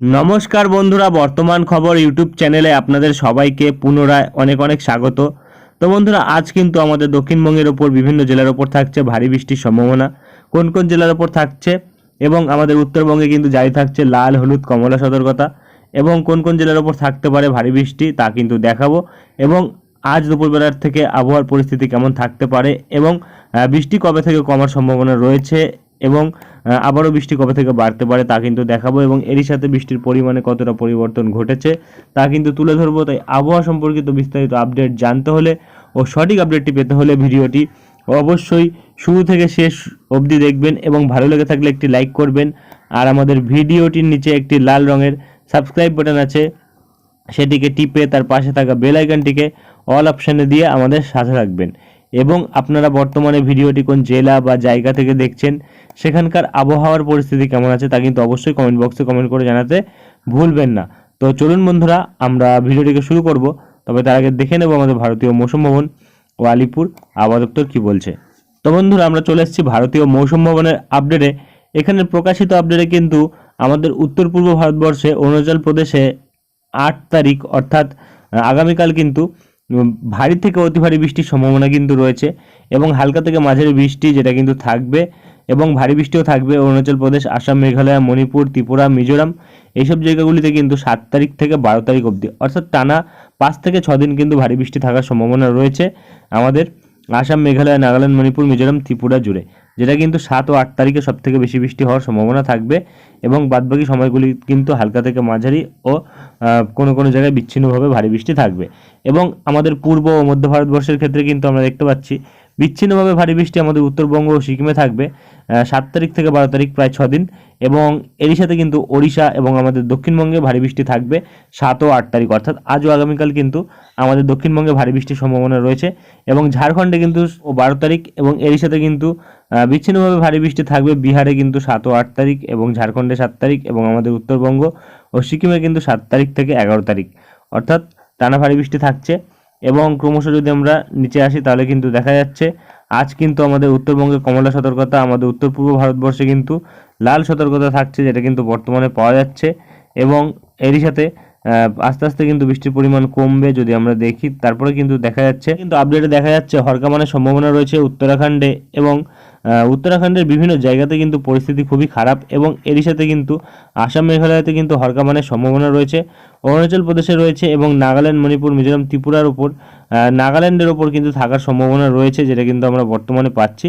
নমস্কার বন্ধুরা, বর্তমান খবর ইউটিউব চ্যানেলে আপনাদের সবাইকে পুনরায় অনেক অনেক স্বাগত। তো বন্ধুরা, আজ কিন্তু আমাদের দক্ষিণবঙ্গের ওপর, বিভিন্ন জেলার ওপর থাকছে ভারী বৃষ্টির সম্ভাবনা। কোন কোন জেলার ওপর থাকছে এবং আমাদের উত্তরবঙ্গে কিন্তু জারি থাকছে লাল, হলুদ, কমলা সতর্কতা এবং কোন কোন জেলার ওপর থাকতে পারে ভারী বৃষ্টি তা কিন্তু দেখাবো এবং আজ দুপুরবেলার থেকে আবহাওয়ার পরিস্থিতি কেমন থাকতে পারে এবং বৃষ্টি কবে থেকে কমার সম্ভাবনা রয়েছে এবং আবারও বৃষ্টি কবে থেকে বাড়তে পারে তা কিন্তু দেখাবো এবং এরই সাথে বৃষ্টির পরিমাণে কতটা পরিবর্তন ঘটেছে তা কিন্তু তুলে ধরবো। তাই আবহাওয়া সম্পর্কিত বিস্তারিত আপডেট জানতে হলে ও সঠিক আপডেটটি পেতে হলে ভিডিওটি অবশ্যই শুরু থেকে শেষ অবধি দেখবেন এবং ভালো লেগে থাকলে একটি লাইক করবেন। আর আমাদের ভিডিওটির নিচে একটি লাল রঙের সাবস্ক্রাইব বাটন আছে, সেটিকে টিপে তার পাশে থাকা বেল আইকনটিকে অল অপশানে দিয়ে আমাদের সাথে রাখবেন এবং আপনারা বর্তমানে ভিডিওটি কোন জেলা বা জায়গা থেকে দেখছেন, সেখানকার আবহাওয়ার পরিস্থিতি কেমন আছে তা কিন্তু অবশ্যই কমেন্ট বক্সে কমেন্ট করে জানাতে ভুলবেন না। তো চলুন বন্ধুরা, আমরা ভিডিওটিকে শুরু করব, তবে তার আগে দেখে নেব আমাদের ভারতীয় মৌসুম ভবন ও আলিপুর আবহাওয়া দপ্তর কী বলছে। তো বন্ধুরা, আমরা চলে এসেছি ভারতীয় মৌসুম ভবনের আপডেটে এখানে প্রকাশিত আপডেটে কিন্তু আমাদের উত্তর পূর্ব ভারতবর্ষে, অরুণাচল প্রদেশে আট তারিখ, অর্থাৎ আগামীকাল কিন্তু ভারী থেকে অতি ভারী বৃষ্টির সম্ভাবনা কিন্তু রয়েছে এবং হালকা থেকে মাঝারি বৃষ্টি যেটা কিন্তু থাকবে এবং ভারী বৃষ্টিও থাকবে অরুণাচল প্রদেশ, আসাম, মেঘালয়, মণিপুর, ত্রিপুরা, মিজোরাম। এইসব জায়গাগুলিতে কিন্তু সাত তারিখ থেকে বারো তারিখ অবধি। অর্থাৎ টানা পাঁচ থেকে দিন কিন্তু ভারী বৃষ্টি থাকার সম্ভাবনা রয়েছে আমাদের। আসাম, মেঘালয়, নাগাল্যান্ড, মণিপুর, মিজোরাম, ত্রিপুরা জুড়ে। যেটা কিন্তু সাত ও আট তারিখে সব থেকে বেশি বৃষ্টি হওয়ার সম্ভাবনা থাকবে এবং বাদবাকি সময়গুলি কিন্তু হালকা থেকে মাঝারি ও কোনো কোনো জায়গায় বিচ্ছিন্নভাবে ভারী বৃষ্টি থাকবে। এবং আমাদের পূর্ব ও মধ্য ভারতবর্ষের ক্ষেত্রে কিন্তু আমরা দেখতে পাচ্ছি বিচ্ছিন্নভাবে ভারী বৃষ্টি আমাদের উত্তরবঙ্গ ও সিকিমে থাকবে সাত তারিখ থেকে বারো তারিখ প্রায় ছ দিন এবং এরই সাথে কিন্তু ওড়িশা এবং আমাদের দক্ষিণবঙ্গে ভারী বৃষ্টি থাকবে সাত ও আট তারিখ, অর্থাৎ আজও আগামীকাল কিন্তু আমাদের দক্ষিণবঙ্গে ভারী বৃষ্টির সম্ভাবনা রয়েছে এবং ঝাড়খণ্ডে কিন্তু ও বারো তারিখ এবং এরই সাথে কিন্তু বিচ্ছিন্নভাবে ভারী বৃষ্টি থাকবে বিহারে কিন্তু সাত ও আট তারিখ এবং ঝাড়খণ্ডে সাত তারিখ এবং আমাদের উত্তরবঙ্গ ও সিকিমে কিন্তু সাত তারিখ থেকে এগারো তারিখ, অর্থাৎ টানা ভারী বৃষ্টি থাকছে। এবং ক্রমশ যদি আমরা নিচে আসি, তাহলে কিন্তু দেখা যাচ্ছে, আজ কিন্তু আমাদের উত্তরবঙ্গে কমলা সতর্কতা, আমাদের উত্তর পূর্ব ভারতবর্ষে কিন্তু লাল সতর্কতা থাকছে, যেটা কিন্তু বর্তমানে পাওয়া যাচ্ছে এবং এরই সাথে আস্তে আস্তে কিন্তু বৃষ্টির পরিমাণ কমবে যদি আমরা দেখি। তারপরে কিন্তু দেখা যাচ্ছে, কিন্তু আপডেটে দেখা যাচ্ছে হরকামানের সম্ভাবনা রয়েছে উত্তরাখণ্ডে এবং উত্তরাখণ্ডের বিভিন্ন জায়গাতে কিন্তু পরিস্থিতি খুবই খারাপ এবং এরই সাথে কিন্তু আসাম মেঘালয়তে কিন্তু হরকামানের সম্ভাবনা রয়েছে। অরুণাচল প্রদেশে রয়েছে এবং নাগাল্যান্ড, মণিপুর, মিজোরাম, ত্রিপুরার উপর নাগাল্যান্ডের ওপর কিন্তু থাকার সম্ভাবনা রয়েছে, যেটা কিন্তু আমরা বর্তমানে পাচ্ছি।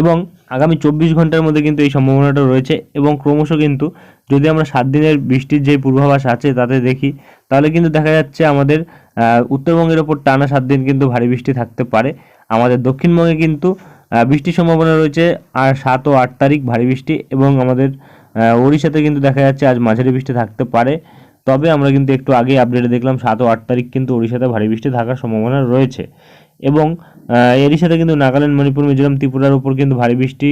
এবং আগামী চব্বিশ ঘণ্টার মধ্যে কিন্তু এই সম্ভাবনাটা রয়েছে এবং ক্রমশ কিন্তু যদি আমরা সাত দিনের বৃষ্টির যে পূর্বাভাস আছে তাতে দেখি, তাহলে কিন্তু দেখা যাচ্ছে আমাদের উত্তরবঙ্গের ওপর টানা সাত দিন কিন্তু ভারী বৃষ্টি থাকতে পারে। আমাদের দক্ষিণবঙ্গে কিন্তু বৃষ্টির সম্ভাবনা রয়েছে, আর সাত ও আট তারিখ ভারী বৃষ্টি এবং আমাদের ওড়িশাতে কিন্তু দেখা যাচ্ছে আজ মাঝারি বৃষ্টি থাকতে পারে। তবে আমরা কিন্তু একটু আগে আপডেটে দেখলাম সাত ও আট তারিখ কিন্তু ওড়িশাতে ভারী বৃষ্টি থাকার সম্ভাবনা রয়েছে। এবং এরই সাথে কিন্তু নাগাল্যান্ড, মণিপুর, মিজোরাম, ত্রিপুরার উপর কিন্তু ভারী বৃষ্টি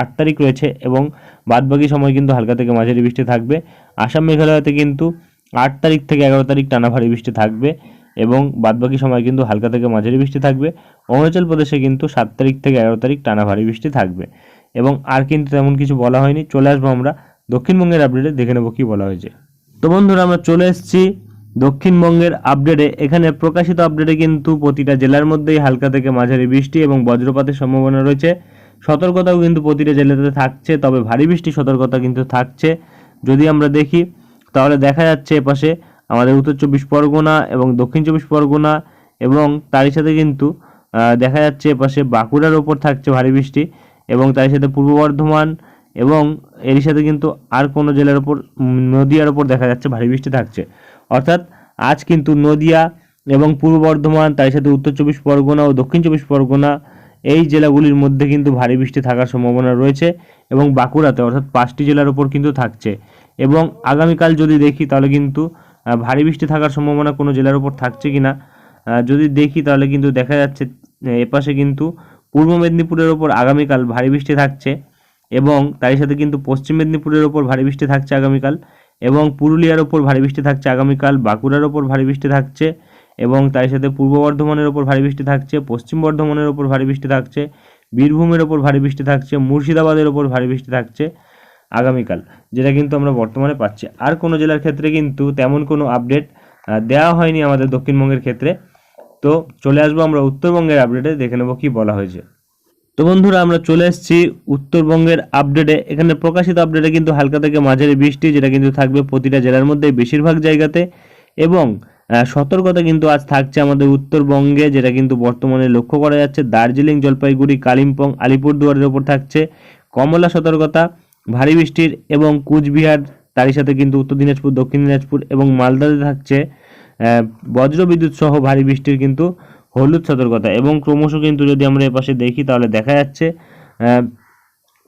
আট তারিখ রয়েছে এবং বাদবাকি সময় কিন্তু হালকা থেকে মাঝারি বৃষ্টি থাকবে। আসাম, মেঘালয়তে কিন্তু আট তারিখ থেকে এগারো তারিখ টানা ভারী বৃষ্টি থাকবে। এবং বাদবাকি সময় কিন্তু হালকা থেকে মাঝারি বৃষ্টি থাকবে। অরুণাচল প্রদেশে কিন্তু সাত তারিখ থেকে এগারো তারিখ টানা ভারী বৃষ্টি থাকবে। এবং আর কিন্তু তেমন কিছু বলা হয়নি। চলে আসব আমরা দক্ষিণবঙ্গের আপডেটে দেখে নেব কী বলা হয়েছে। তো বন্ধুরা, আমরা চলে এসেছি দক্ষিণবঙ্গের আপডেটে এখানে প্রকাশিত আপডেটে কিন্তু প্রতিটা জেলার মধ্যেই হালকা থেকে মাঝারি বৃষ্টি এবং বজ্রপাতের সম্ভাবনা রয়েছে। সতর্কতাও কিন্তু প্রতিটা জেলাতে থাকছে, তবে ভারী বৃষ্টির সতর্কতা কিন্তু থাকছে। যদি আমরা দেখি, তাহলে দেখা যাচ্ছে এপাশে আমাদের উত্তর চব্বিশ পরগনা এবং দক্ষিণ চব্বিশ পরগনা এবং তারই সাথে কিন্তু দেখা যাচ্ছে এপাশে বাঁকুড়ার ওপর থাকছে ভারী বৃষ্টি এবং তার সাথে পূর্ব বর্ধমান এবং এর সাথে কিন্তু আর কোনো জেলার ওপর নদিয়ার ওপর দেখা যাচ্ছে ভারী বৃষ্টি থাকছে। অর্থাৎ আজ কিন্তু নদিয়া এবং পূর্ব বর্ধমান তার সাথে উত্তর চব্বিশ পরগনা ও দক্ষিণ চব্বিশ পরগনা এই জেলাগুলির মধ্যে কিন্তু ভারী বৃষ্টি থাকার সম্ভাবনা রয়েছে এবং বাঁকুড়াতে, অর্থাৎ পাঁচটি জেলার ওপর কিন্তু থাকছে। এবং আগামীকাল যদি দেখি তাহলে কিন্তু ভারী বৃষ্টি থাকার সম্ভাবনা কোনো জেলার ওপর থাকছে কি না যদি দেখি তাহলে কিন্তু দেখা যাচ্ছে এপাশে কিন্তু পূর্ব মেদিনীপুরের ওপর আগামীকাল ভারী বৃষ্টি থাকছে এবং তারই সাথে কিন্তু পশ্চিম মেদিনীপুরের ওপর ভারী বৃষ্টি থাকছে আগামীকাল এবং পুরুলিয়ার ওপর ভারী বৃষ্টি থাকছে আগামীকাল, বাঁকুড়ার ওপর ভারী বৃষ্টি থাকছে এবং তার সাথে পূর্ব বর্ধমানের ওপর ভারী বৃষ্টি থাকছে, পশ্চিম বর্ধমানের ওপর ভারী বৃষ্টি থাকছে, বীরভূমের ওপর ভারী বৃষ্টি থাকছে, মুর্শিদাবাদের ওপর ভারী বৃষ্টি থাকছে। আগামীকাল, যেটা কিন্তু আমরা বর্তমানে পাচ্ছি। আর কোনো জেলার ক্ষেত্রে কিন্তু তেমন কোনো আপডেট দেওয়া হয়নি আমাদের দক্ষিণবঙ্গের ক্ষেত্রে। তো চলে আসব আমরা উত্তরবঙ্গের আপডেটে দেখে নেব কী বলা হয়েছে। তো বন্ধুরা, আমরা চলে এসেছি উত্তরবঙ্গের আপডেটে এখানে প্রকাশিত আপডেটে কিন্তু হালকা থেকে মাঝারি বৃষ্টি, যেটা কিন্তু থাকবে প্রতিটা জেলার মধ্যে বেশিরভাগ জায়গাতে। এবং সতর্কতা কিন্তু আজ থাকছে আমাদের উত্তরবঙ্গে, যেটা কিন্তু বর্তমানে লক্ষ্য করা যাচ্ছে। দার্জিলিং, জলপাইগুড়ি, কালিম্পং, আলিপুরদুয়ারের ওপর থাকছে। কমলা সতর্কতা ভারী বৃষ্টির এবং কুচবিহার তারই সাথে কিন্তু উত্তর দিনাজপুর দক্ষিণ দিনাজপুর এবং মালদাতে থাকছে আহ, বজ্রবিদ্যুৎ সহ ভারী বৃষ্টির কিন্তু হলুদ সতর্কতা এবং ক্রমশ কিন্তু যদি আমরা এপাশে দেখি তাহলে দেখা যাচ্ছে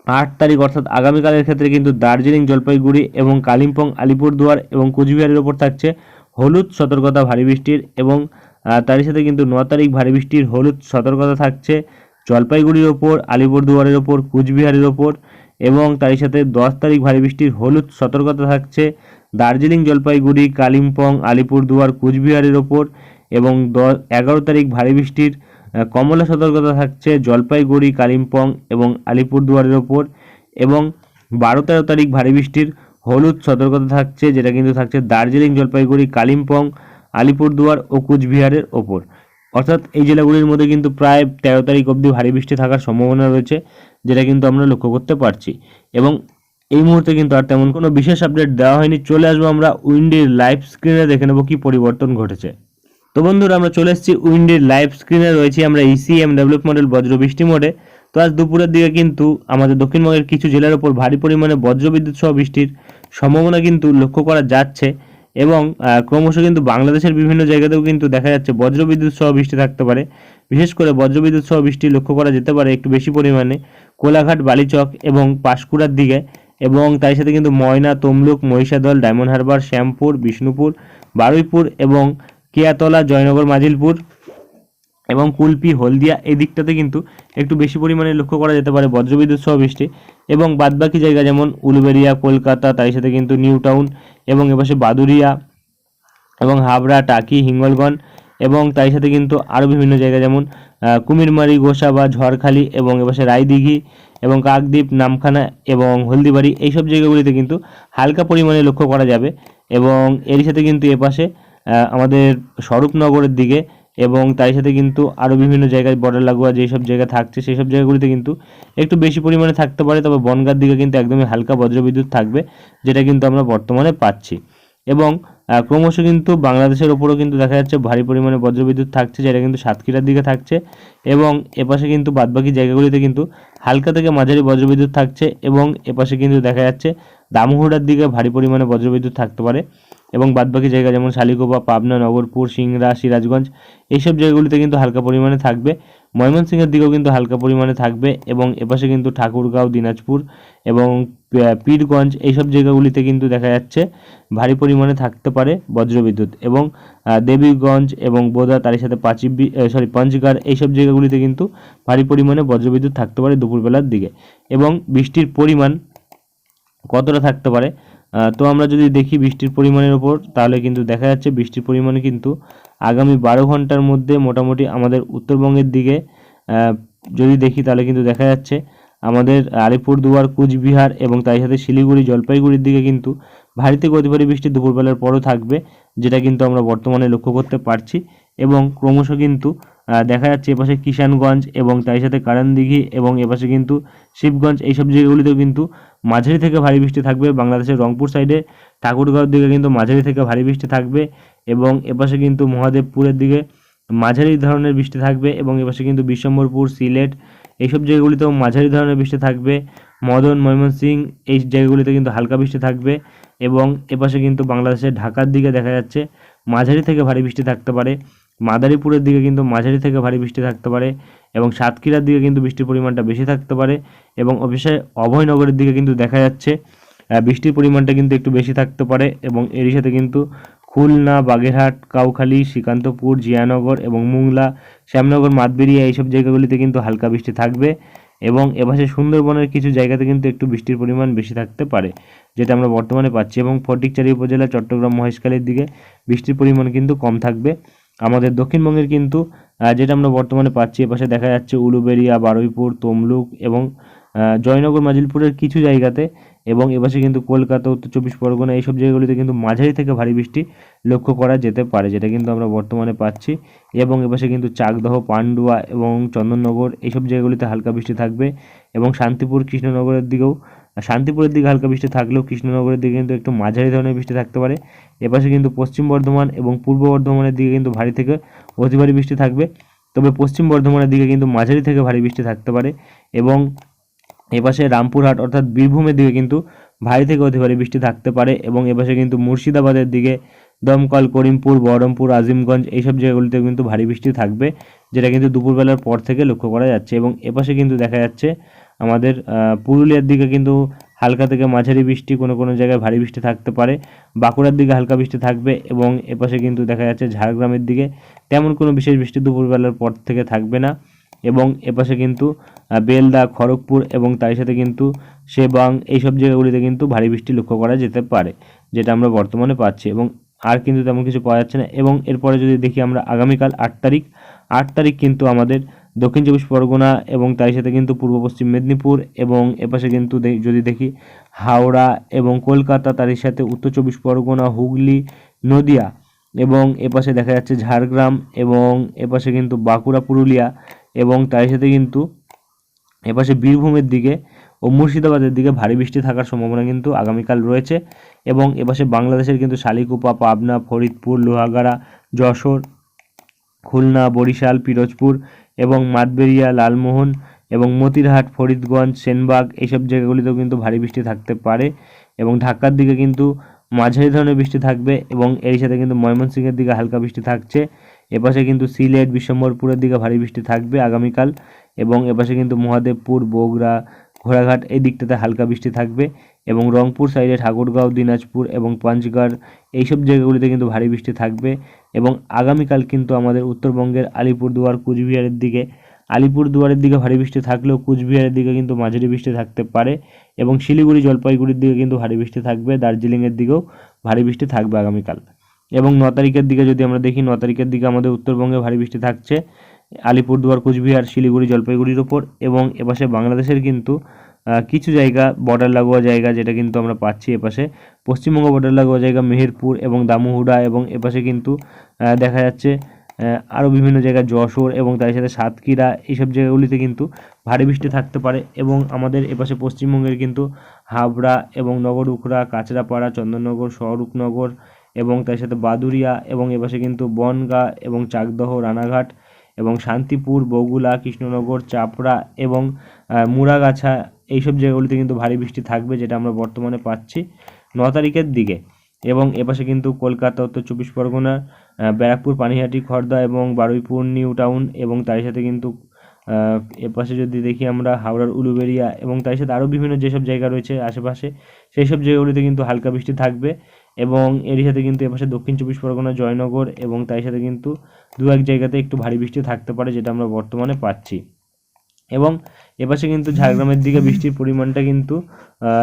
আট তারিখ অর্থাৎ আগামীকালের ক্ষেত্রে কিন্তু দার্জিলিং জলপাইগুড়ি এবং কালিম্পং আলিপুরদুয়ার এবং কুচবিহারের ওপর থাকছে হলুদ সতর্কতা ভারী বৃষ্টির এবং তারই সাথে কিন্তু ন তারিখ ভারী বৃষ্টির হলুদ সতর্কতা থাকছে জলপাইগুড়ির ওপর আলিপুরদুয়ারের ওপর কুচবিহারের ওপর এবং তারই সাথে দশ তারিখ ভারী বৃষ্টির হলুদ সতর্কতা থাকছে। দার্জিলিং, জলপাইগুড়ি, কালিম্পং, আলিপুরদুয়ার, কুচবিহারের ওপর এবং দশ, এগারো তারিখ ভারী বৃষ্টির কমলা সতর্কতা থাকছে জলপাইগুড়ি, কালিম্পং এবং আলিপুরদুয়ারের ওপর এবং বারো তেরো তারিখ ভারী বৃষ্টির হলুদ সতর্কতা থাকছে, যেটা কিন্তু থাকছে দার্জিলিং, জলপাইগুড়ি, কালিম্পং, আলিপুরদুয়ার ও কুচবিহারের ওপর। অর্থাৎ এই জেলাগুলির মধ্যে কিন্তু প্রায় তেরো তারিখ অবধি ভারী বৃষ্টি থাকার সম্ভাবনা রয়েছে। যেটা কিন্তু আমরা লক্ষ্য করতে পারছি। এবং এই মুহূর্তে কিন্তু আর তেমন কোনো বিশেষ আপডেট দেওয়া হয়নি। চলে আসব আমরা উইন্ডির লাইভ স্ক্রিনে দেখে নেব কি পরিবর্তন ঘটেছে। তো বন্ধুরা, আমরা চলে এসেছি উইন্ডির লাইভ স্ক্রিনে রয়েছি আমরা E ইসিএম ডেভেলপ মডেল বজ্র বৃষ্টি মোডে তো আজ দুপুরের দিকে কিন্তু আমাদের দক্ষিণবঙ্গের কিছু জেলার ওপর ভারী পরিমাণে বজ্রবিদ্যুৎ সহ বৃষ্টির সম্ভাবনা কিন্তু লক্ষ্য করা যাচ্ছে। এবং ক্রমশ কিন্তু বাংলাদেশের বিভিন্ন জায়গাতেও কিন্তু দেখা যাচ্ছে বজ্রবিদ্যুৎ সহ বৃষ্টি থাকতে পারে। বিশেষ করে বজ্রবিদ্যুৎ সহ বৃষ্টি লক্ষ্য করা যেতে পারে একটু বেশি পরিমাণে কোলাঘাট, বালিচক এবং পাঁশকুড়ার দিকে এবং তার সাথে কিন্তু ময়না, তমলুক, মহিষাদল, ডায়মন্ড হারবার, শ্যামপুর, বিষ্ণুপুর, বারুইপুর এবং কেয়াতলা, জয়নগর, মাজিলপুর। এবং কুলপি, হলদিয়া এই দিকটাতে কিন্তু একটু বেশি পরিমাণে লক্ষ্য করা যেতে পারে বজ্রবিদ্যুৎ সহ বৃষ্টি। এবং বাদবাকি জায়গা যেমন উলুবেরিয়া কলকাতা তাই সাথে কিন্তু নিউ টাউন এবং এপাশে বাদুরিয়া এবং হাবড়া, টাকি, হিঙ্গলগঞ্জ এবং তাই সাথে কিন্তু আরও বিভিন্ন জায়গা যেমন কুমিরমারি গোসা বা ঝড়খালি এবং এপাশে রায়দিঘি এবং কাকদ্বীপ, নামখানা এবং হলদিবাড়ি এইসব জায়গাগুলিতে কিন্তু হালকা পরিমাণে লক্ষ্য করা যাবে এবং এর সাথে কিন্তু এপাশে আমাদের স্বরূপনগরের দিকে এবং তার সাথে কিন্তু আরও বিভিন্ন জায়গায় বর্ডার লাগোয়া, যেসব জায়গা থাকছে সেই সব জায়গাগুলিতে কিন্তু একটু বেশি পরিমাণে থাকতে পারে। তবে বনগার দিকে কিন্তু একদমই হালকা বজ্রবিদ্যুৎ থাকবে, যেটা কিন্তু আমরা বর্তমানে পাচ্ছি। এবং ক্রমশ কিন্তু বাংলাদেশের ওপরও কিন্তু দেখা যাচ্ছে ভারী পরিমাণে বজ্রবিদ্যুৎ থাকছে, যেটা কিন্তু সাতক্ষীরার দিকে থাকছে। এবং এপাশে কিন্তু বাদবাকি জায়গাগুলিতে কিন্তু হালকা থেকে মাঝারি বজ্রবিদ্যুৎ থাকছে এবং এপাশে কিন্তু দেখা যাচ্ছে দামোহরার দিকে ভারী পরিমাণে বজ্রবিদ্যুৎ থাকতে পারে। এবং বাদবাকি জায়গা যেমন শালিকোপা পাবনা, নগরপুর, সিংড়া, সিরাজগঞ্জ, এইসব জায়গাগুলিতে কিন্তু হালকা পরিমাণে থাকবে। ময়মনসিংহের দিকেও কিন্তু হালকা পরিমাণে থাকবে এবং এপাশে কিন্তু ঠাকুরগাঁও, দিনাজপুর এবং পীরগঞ্জ এইসব জায়গাগুলিতে কিন্তু দেখা যাচ্ছে ভারী পরিমাণে থাকতে পারে বজ্রবিদ্যুৎ এবং দেবীগঞ্জ এবং বোদা তার সাথে পাঁচি সরি পঞ্চগার এইসব জায়গাগুলিতে কিন্তু ভারী পরিমাণে বজ্রবিদ্যুৎ থাকতে পারে দুপুরবেলার দিকে এবং বৃষ্টির পরিমাণ কতটা থাকতে পারে তো আমরা যদি দেখি বৃষ্টির পরিমাণের ওপর তাহলে কিন্তু দেখা যাচ্ছে বৃষ্টির পরিমাণ কিন্তু আগামী বারো ঘণ্টার মধ্যে মোটামুটি আমাদের উত্তরবঙ্গের দিকে যদি দেখি তাহলে কিন্তু দেখা যাচ্ছে আমাদের আলিপুরদুয়ার কুচবিহার এবং তার সাথে শিলিগুড়ি, জলপাইগুড়ির দিকে কিন্তু ভারী থেকে অতি বৃষ্টি দুপুরবেলার পরও থাকবে, যেটা কিন্তু আমরা বর্তমানে লক্ষ্য করতে পারছি। এবং ক্রমশ কিন্তু দেখা যাচ্ছে এপাশে কিষানগঞ্জ এবং তার সাথে কারানদিঘি এবং এপাশে কিন্তু শিবগঞ্জ, এইসব জায়গাগুলিতেও কিন্তু মাঝারি থেকে ভারী বৃষ্টি থাকবে। বাংলাদেশের রংপুর সাইডে ঠাকুরগাঁওর দিকে কিন্তু মাঝারি থেকে ভারী বৃষ্টি থাকবে এবং এপাশে কিন্তু মহাদেবপুরের দিকে মাঝারি ধরনের বৃষ্টি থাকবে এবং এপাশে কিন্তু বিশ্বম্বরপুর সিলেট এইসব জায়গাগুলিতেও মাঝারি ধরনের বৃষ্টি থাকবে। মদন ময়মনসিং এই জায়গাগুলিতে কিন্তু হালকা বৃষ্টি থাকবে এবং এপাশে কিন্তু বাংলাদেশের ঢাকার দিকে দেখা যাচ্ছে মাঝারি থেকে ভারী বৃষ্টি থাকতে পারে। মাদারীপুরের দিকে কিন্তু মাঝারি থেকে ভারী বৃষ্টি থাকতে পারে এবং সাতক্ষীরার দিকে কিন্তু বৃষ্টির পরিমাণটা বেশি থাকতে পারে এবং অবশ্যই অভয়নগরের দিকে কিন্তু দেখা যাচ্ছে বৃষ্টির পরিমাণটা কিন্তু একটু বেশি থাকতে পারে এবং এরই সাথে কিন্তু খুলনা, বাগেরহাট, কাউখালী, শ্রীকান্তপুর, জিয়ানগর এবং মুংলা, শ্যামনগর মাতবেরিয়া এইসব জায়গাগুলিতে কিন্তু হালকা বৃষ্টি থাকবে এবং এপাশে সুন্দরবনের কিছু জায়গাতে কিন্তু একটু বৃষ্টির পরিমাণ বেশি থাকতে পারে, যেটা আমরা বর্তমানে পাচ্ছি এবং ফটিকচারি উপজেলা চট্টগ্রাম মহেশখালীর দিকে বৃষ্টির পরিমাণ কিন্তু কম থাকবে। আমাদের দক্ষিণবঙ্গের কিন্তু যেটা আমরা বর্তমানে পাচ্ছি এপাশে দেখা যাচ্ছে উলুবেড়িয়া, বারুইপুর, তমলুক এবং জয়নগর, মাজিলপুরের কিছু জায়গাতে এবং এপাশে কিন্তু কলকাতা, উত্তর চব্বিশ পরগনা এইসব জায়গাগুলিতে কিন্তু মাঝারি থেকে ভারী বৃষ্টি লক্ষ্য করা যেতে পারে, যেটা কিন্তু আমরা বর্তমানে পাচ্ছি এবং এপাশে কিন্তু চাকদহ, পান্ডুয়া এবং চন্দননগর এইসব জায়গাগুলিতে হালকা বৃষ্টি থাকবে এবং শান্তিপুর, কৃষ্ণনগরের দিকেও শান্তিপুরের দিকে হালকা বৃষ্টি থাকলেও কৃষ্ণনগরের দিকে কিন্তু একটু মাঝারি ধরনের বৃষ্টি থাকতে পারে। এপাশে কিন্তু পশ্চিম বর্ধমান এবং পূর্ব বর্ধমানের দিকে কিন্তু ভারী থেকে অতি ভারী বৃষ্টি থাকবে। তবে পশ্চিম বর্ধমানের দিকে কিন্তু মাঝারি থেকে ভারী বৃষ্টি থাকতে পারে এবং এপাশে রামপুরহাট অর্থাৎ বীরভূমের দিকে কিন্তু ভারী থেকে অতি ভারী বৃষ্টি থাকতে পারে এবং এপাশে কিন্তু মুর্শিদাবাদের দিকে দমকল, করিমপুর, বহরমপুর, আজিমগঞ্জ এইসব জায়গাগুলিতে কিন্তু ভারী বৃষ্টি থাকবে, যেটা কিন্তু দুপুরবেলার পর থেকে লক্ষ্য করা যাচ্ছে এবং এপাশে কিন্তু দেখা যাচ্ছে আমাদের পুরুলিয়ার দিকে কিন্তু হালকা থেকে মাঝারি বৃষ্টি কোনো কোনো জায়গায় ভারী বৃষ্টি থাকতে পারে। বাঁকুড়ার দিকে হালকা বৃষ্টি থাকবে এবং এপাশে কিন্তু দেখা যাচ্ছে ঝাড়গ্রামের দিকে তেমন কোনো বিশেষ বৃষ্টি দুপুরবেলার পর থেকে থাকবে না এবং এপাশে কিন্তু বেলদা, খড়গপুর এবং তার সাথে কিন্তু সেবাং এইসব জায়গাগুলিতে কিন্তু ভারী বৃষ্টি লক্ষ্য করা যেতে পারে, যেটা আমরা বর্তমানে পাচ্ছি এবং আর কিন্তু তেমন কিছু পাওয়া যাচ্ছে না এবং এরপরে যদি দেখি আমরা আগামীকাল আট তারিখ আট তারিখ কিন্তু আমাদের দক্ষিণ চব্বিশ পরগনা এবং তার সাথে কিন্তু পূর্ব পশ্চিম মেদিনীপুর এবং এপাশে কিন্তু যদি দেখি হাওড়া এবং কলকাতা তার সাথে উত্তর চব্বিশ পরগনা, হুগলি, নদিয়া এবং এপাশে দেখা যাচ্ছে ঝাড়গ্রাম এবং এপাশে কিন্তু বাঁকুড়া, পুরুলিয়া এবং তার সাথে কিন্তু এপাশে বীরভূমের দিকে ও মুর্শিদাবাদের দিকে ভারী বৃষ্টি থাকার সম্ভাবনা কিন্তু আগামীকাল রয়েছে এবং এপাশে বাংলাদেশের কিন্তু শালিকুপা, পাবনা, ফরিদপুর, লোহাগাড়া, যশোর, খুলনা, বরিশাল, পিরোজপুর এবং মাতবেরিয়া লালমোহন এবং মতিরহাট, ফরিদগঞ্জ, সেনবাগ এইসব জায়গাগুলিতেও কিন্তু ভারী বৃষ্টি থাকতে পারে এবং ঢাকার দিকে কিন্তু মাঝারি ধরনের বৃষ্টি থাকবে এবং এর সাথে কিন্তু ময়মনসিংহের দিকে হালকা বৃষ্টি থাকছে। এপাশে কিন্তু সিলেট, বিশ্বম্বরপুরের দিকে ভারী বৃষ্টি থাকবে আগামীকাল এবং এপাশে কিন্তু মহাদেবপুর, বগুড়া, ঘোড়াঘাট এই দিকটাতে হালকা বৃষ্টি থাকবে এবং রংপুর সাইডে ঠাকুরগাঁও, দিনাজপুর এবং পাঞ্চগড় এইসব জায়গাগুলিতে কিন্তু ভারী বৃষ্টি থাকবে এবং আগামীকাল কিন্তু আমাদের উত্তরবঙ্গের আলিপুরদুয়ার, কুচবিহারের দিকে, আলিপুরদুয়ারের দিকে ভারী বৃষ্টি থাকলেও কুচবিহারের দিকে কিন্তু মাঝারি বৃষ্টি থাকতে পারে এবং শিলিগুড়ি, জলপাইগুড়ির দিকে কিন্তু ভারী বৃষ্টি থাকবে, দার্জিলিংয়ের দিকেও ভারী বৃষ্টি থাকবে আগামীকাল। এবং ন তারিখের দিকে যদি আমরা দেখি, ন তারিখের দিকে আমাদের উত্তরবঙ্গে ভারী বৃষ্টি থাকছে, আলিপুরদুয়ার, কুচবিহার, শিলিগুড়ি, জলপাইগুড়ির ওপর এবং এপাশে বাংলাদেশের কিন্তু কিছু জায়গা বর্ডার লাগোয়া জায়গা যেটা কিন্তু আমরা পাচ্ছি এপাশে। পশ্চিমবঙ্গ বর্ডার লাগোয়া জায়গা মেহেরপুর এবং দামুহুড়া এবং এপাশে কিন্তু দেখা যাচ্ছে আরও বিভিন্ন জায়গায় যশোর এবং তার সাথে সাতক্ষীরা, এইসব জায়গাগুলিতে কিন্তু ভারী বৃষ্টি থাকতে পারে এবং আমাদের এপাশে পশ্চিমবঙ্গের কিন্তু হাবড়া এবং নগরুখরা কাঁচরাপাড়া, চন্দননগর, স্বরূপনগর এবং তার সাথে বাদুরিয়া এবং এপাশে কিন্তু বনগাঁ এবং চাকদহ, রানাঘাট এবং শান্তিপুর বগুলা কৃষ্ণনগর, চাপড়া এবং মুড়াগাছা এইসব জায়গাগুলিতে কিন্তু ভারী বৃষ্টি থাকবে যেটা আমরা বর্তমানে পাচ্ছি ন তারিখের দিকে। এবং এপাশে কিন্তু কলকাতা, উত্তর চব্বিশ পরগনা ব্যারাকপুর, পানিহাটি খড়দা এবং বারুইপুর, নিউ টাউন এবং তার সাথে কিন্তু এপাশে যদি দেখি আমরা হাওড়ার উলুবেড়িয়া এবং তার সাথে আরও বিভিন্ন যেসব জায়গা রয়েছে আশেপাশে সেই সব জায়গাগুলিতে কিন্তু হালকা বৃষ্টি থাকবে। এবং এরই সাথে কিন্তু এপাশে দক্ষিণ চব্বিশ পরগনা, জয়নগর এবং তার সাথে কিন্তু দু এক জায়গাতে একটু ভারী বৃষ্টি থাকতে পারে যেটা আমরা বর্তমানে পাচ্ছি। এবং এপাশে কিন্তু ঝাড়গ্রামের দিকে বৃষ্টির পরিমাণটা কিন্তু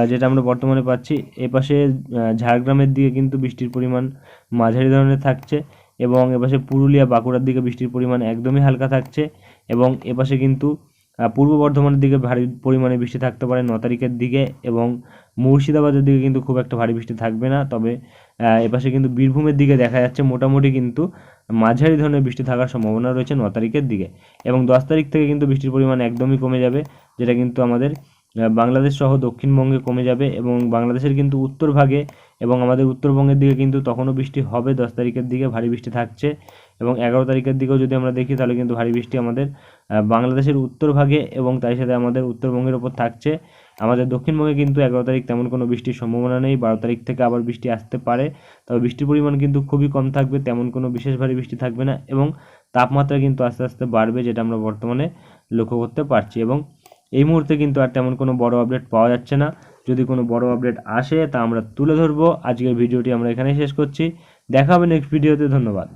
যেটা আমরা বর্তমানে পাচ্ছি এপাশে ঝাড়গ্রামের দিকে কিন্তু বৃষ্টির পরিমাণ মাঝারি ধরনের থাকছে এবং এপাশে পুরুলিয়া, বাঁকুড়ার দিকে বৃষ্টির পরিমাণ একদমই হালকা থাকছে এবং এপাশে কিন্তু পূর্ব বর্ধমানের দিকে ভারী পরিমাণে বৃষ্টি থাকতে পারে ন তারিখের দিকে এবং মুর্শিদাবাদের দিকে কিন্তু খুব একটা ভারী বৃষ্টি থাকবে না। তবে এপাশে কিন্তু বীরভূমের দিকে দেখা যাচ্ছে মোটামুটি কিন্তু মাঝারি ধরনের বৃষ্টি থাকার সম্ভাবনা রয়েছে ন তারিখের দিকে এবং দশ তারিখ থেকে কিন্তু বৃষ্টির পরিমাণ একদমই কমে যাবে, যেটা কিন্তু আমাদের বাংলাদেশ সহ দক্ষিণবঙ্গে কমে যাবে এবং বাংলাদেশের কিন্তু উত্তর ভাগে এবং আমাদের উত্তরবঙ্গের দিকে কিন্তু তখনও বৃষ্টি হবে। দশ তারিখের দিকে ভারী বৃষ্টি থাকছে। এবং এগারো তারিখের দিকেও যদি আমরা দেখি, তাহলে কিন্তু ভারী বৃষ্টি আমাদের বাংলাদেশের উত্তর ভাগে এবং তার সাথে আমাদের উত্তরবঙ্গের ওপর থাকছে। আমাদের দক্ষিণবঙ্গে কিন্তু এগারো তারিখ তেমন কোনো বৃষ্টির সম্ভাবনা নেই, বারো তারিখ থেকে আবার বৃষ্টি আসতে পারে। তবে বৃষ্টির পরিমাণ কিন্তু খুবই কম থাকবে, তেমন কোনো বিশেষ ভারী বৃষ্টি থাকবে না এবং তাপমাত্রা কিন্তু আস্তে আস্তে বাড়বে, যেটা আমরা বর্তমানে লক্ষ্য করতে পারছি। এবং এই মুহূর্তে কিন্তু আর তেমন কোনো বড় আপডেট পাওয়া যাচ্ছে না। যদি কোনো বড় আপডেট আসে, তা আমরা তুলে ধরবো। আজকের ভিডিওটি আমরা এখানেই শেষ করছি। দেখা হবে নেক্সট ভিডিওতে ধন্যবাদ।